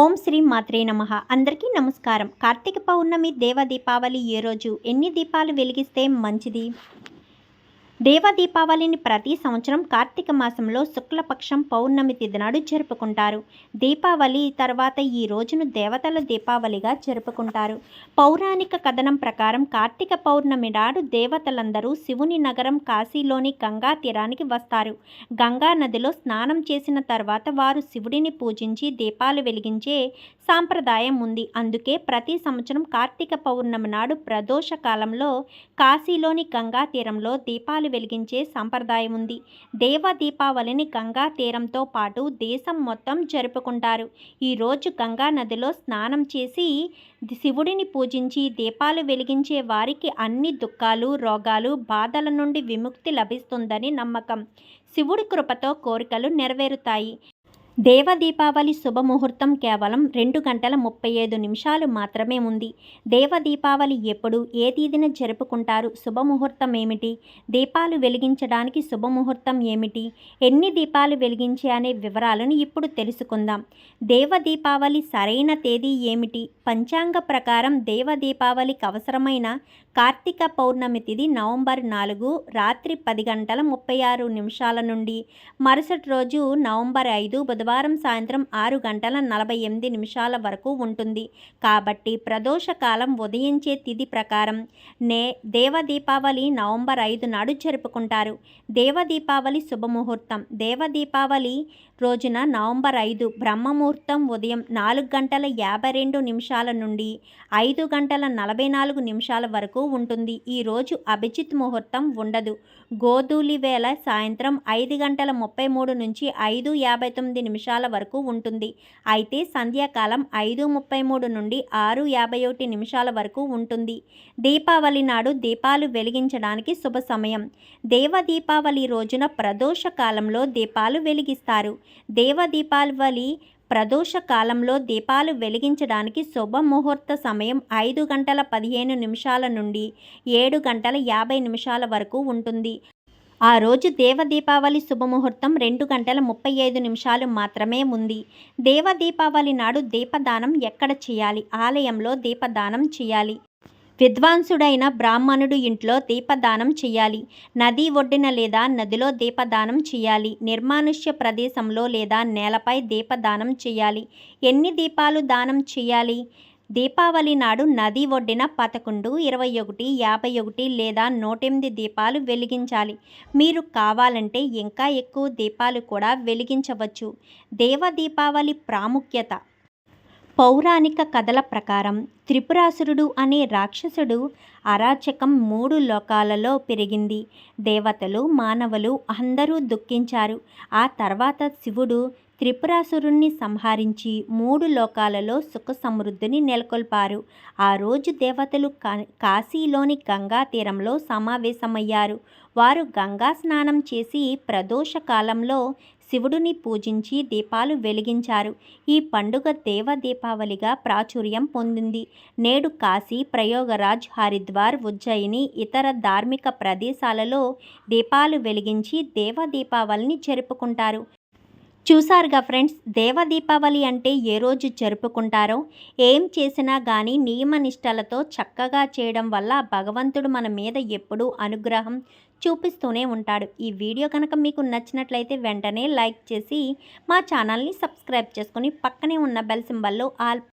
ఓం శ్రీ మాత్రే నమ. అందరికీ నమస్కారం. కార్తీక పౌర్ణమి దేవ దీపావళి ఏ రోజు? ఎన్ని దీపాలు వెలిగిస్తే మంచిది? దేవ దీపావళిని ప్రతి సంవత్సరం కార్తీక మాసంలో శుక్లపక్షం పౌర్ణమి తిథి నాడు జరుపుకుంటారు. దీపావళి తర్వాత ఈ రోజును దేవతల దీపావళిగా జరుపుకుంటారు. పౌరాణిక కథనం ప్రకారం కార్తీక పౌర్ణమి నాడు దేవతలందరూ శివుని నగరం కాశీలోని గంగా తీరానికి వస్తారు. గంగా నదిలో స్నానం చేసిన తర్వాత వారు శివుడిని పూజించి దీపాలు వెలిగించే సాంప్రదాయం ఉంది. అందుకే ప్రతి సంవత్సరం కార్తీక పౌర్ణమి నాడు ప్రదోష కాలంలో కాశీలోని గంగా తీరంలో దీపాలు వెలిగించే సంప్రదాయం ఉంది దేవ దీపావళిని గంగా తీరంతో పాటు దేశం మొత్తం జరుపుకుంటారు. ఈరోజు గంగా నదిలో స్నానం చేసి శివుడిని పూజించి దీపాలు వెలిగించే వారికి అన్ని దుఃఖాలు రోగాలు బాధల నుండి విముక్తి లభిస్తుందని నమ్మకం. శివుడి కృపతో కోరికలు నెరవేరుతాయి. దేవ దీపావళి శుభముహూర్తం కేవలం రెండు గంటల ముప్పై ఐదు నిమిషాలు మాత్రమే ఉంది. దేవ దీపావళి ఎప్పుడు ఏ తేదీన జరుపుకుంటారు శుభముహూర్తం ఏమిటి? దీపాలు వెలిగించడానికి శుభముహూర్తం ఏమిటి? ఎన్ని దీపాలు వెలిగించే అనే వివరాలను ఇప్పుడు తెలుసుకుందాం. దేవ దీపావళి సరైన తేదీ ఏమిటి? పంచాంగ ప్రకారం దేవ దీపావళికి అవసరమైన కార్తీక పౌర్ణమి తిది నవంబర్ నాలుగు రాత్రి పది గంటల ముప్పై ఆరు నిమిషాల నుండి. మరుసటి రోజు నవంబర్ ఐదు బుధవారం బుధవారం సాయంత్రం ఆరు గంటల నలభై ఎనిమిది నిమిషాల వరకు ఉంటుంది. కాబట్టి ప్రదోషకాలం ఉదయించే తిథి ప్రకారం నే దేవ దీపావళి నవంబర్ ఐదు నాడు జరుపుకుంటారు. దేవ దీపావళి శుభముహూర్తం. దేవ దీపావళి రోజున నవంబర్ ఐదు బ్రహ్మముహూర్తం ఉదయం నాలుగు గంటల యాభై రెండు నిమిషాల నుండి ఐదు గంటల నలభై నాలుగు నిమిషాల వరకు ఉంటుంది. ఈరోజు అభిజిత్ ముహూర్తం ఉండదు. గోధూలి వేళ సాయంత్రం ఐదు గంటల ముప్పై మూడు నుంచి ఐదు యాభై తొమ్మిది నిమిషాల వరకు ఉంటుంది. అయితే సంధ్యాకాలం ఐదు ముప్పై మూడు నుండి ఆరు యాభై ఒకటి నిమిషాల వరకు ఉంటుంది. దీపావళి నాడు దీపాలు వెలిగించడానికి శుభ సమయం. దేవ దీపావళి రోజున ప్రదోష కాలంలో దీపాలు వెలిగిస్తారు. దేవ దీపావళి ప్రదోష కాలంలో దీపాలు వెలిగించడానికి శుభముహూర్త సమయం ఐదు గంటల పదిహేను నిమిషాల నుండి ఏడు గంటల యాభై నిమిషాల వరకు ఉంటుంది. ఆ రోజు దేవ దీపావళి శుభముహూర్తం రెండు గంటల ముప్పై ఐదు నిమిషాలు మాత్రమే ఉంది. దేవ దీపావళి నాడు దీపదానం ఎక్కడ చేయాలి? ఆలయంలో దీపదానం చేయాలి. విద్వాంసుడైన బ్రాహ్మణుడు ఇంట్లో దీపదానం చేయాలి. నది ఒడ్డున లేదా నదిలో దీపదానం చేయాలి. నిర్మానుష్య ప్రదేశంలో లేదా నేలపై దీపదానం చేయాలి. ఎన్ని దీపాలు దానం చేయాలి? దీపావళి నాడు నది ఒడ్డిన పదకొండు ఇరవై ఒకటి యాభై ఒకటి లేదా నూటెనిమిది దీపాలు వెలిగించాలి. మీరు కావాలంటే ఇంకా ఎక్కువ దీపాలు కూడా వెలిగించవచ్చు. దేవ దీపావళి ప్రాముఖ్యత పౌరాణిక కథల ప్రకారం త్రిపురాసురుడు అనే రాక్షసుడు అరాచకం మూడు లోకాలలో పెరిగింది. దేవతలు మానవులు అందరూ దుఃఖించారు. ఆ తర్వాత శివుడు త్రిపురాసురుణ్ణి సంహరించి మూడు లోకాలలో సుఖ సమృద్ధిని నెలకొల్పారు. ఆ రోజు దేవతలు కాశీలోని గంగా తీరంలో సమావేశమయ్యారు. వారు గంగా స్నానం చేసి ప్రదోష కాలంలో శివుడిని పూజించి దీపాలు వెలిగించారు. ఈ పండుగ దేవ దీపావళిగా ప్రాచుర్యం పొందింది. నేడు కాశీ ప్రయోగరాజ్ హరిద్వార్ ఉజ్జయిని ఇతర ధార్మిక ప్రదేశాలలో దీపాలు వెలిగించి దేవ దీపావళిని జరుపుకుంటారు. చూసారుగా ఫ్రెండ్స్ దేవ దీపావళి అంటే ఏ రోజు జరుపుకుంటారో ఏం చేసినా కానీ నియమనిష్టలతో చక్కగా చేయడం వల్ల భగవంతుడు మన మీద ఎప్పుడూ అనుగ్రహం చూపిస్తూనే ఉంటాడు. ఈ వీడియో కనుక మీకు నచ్చినట్లయితే వెంటనే లైక్ చేసి మా ఛానల్ని సబ్స్క్రైబ్ చేసుకొని పక్కనే ఉన్న బెల్ సింబల్లో ఆల్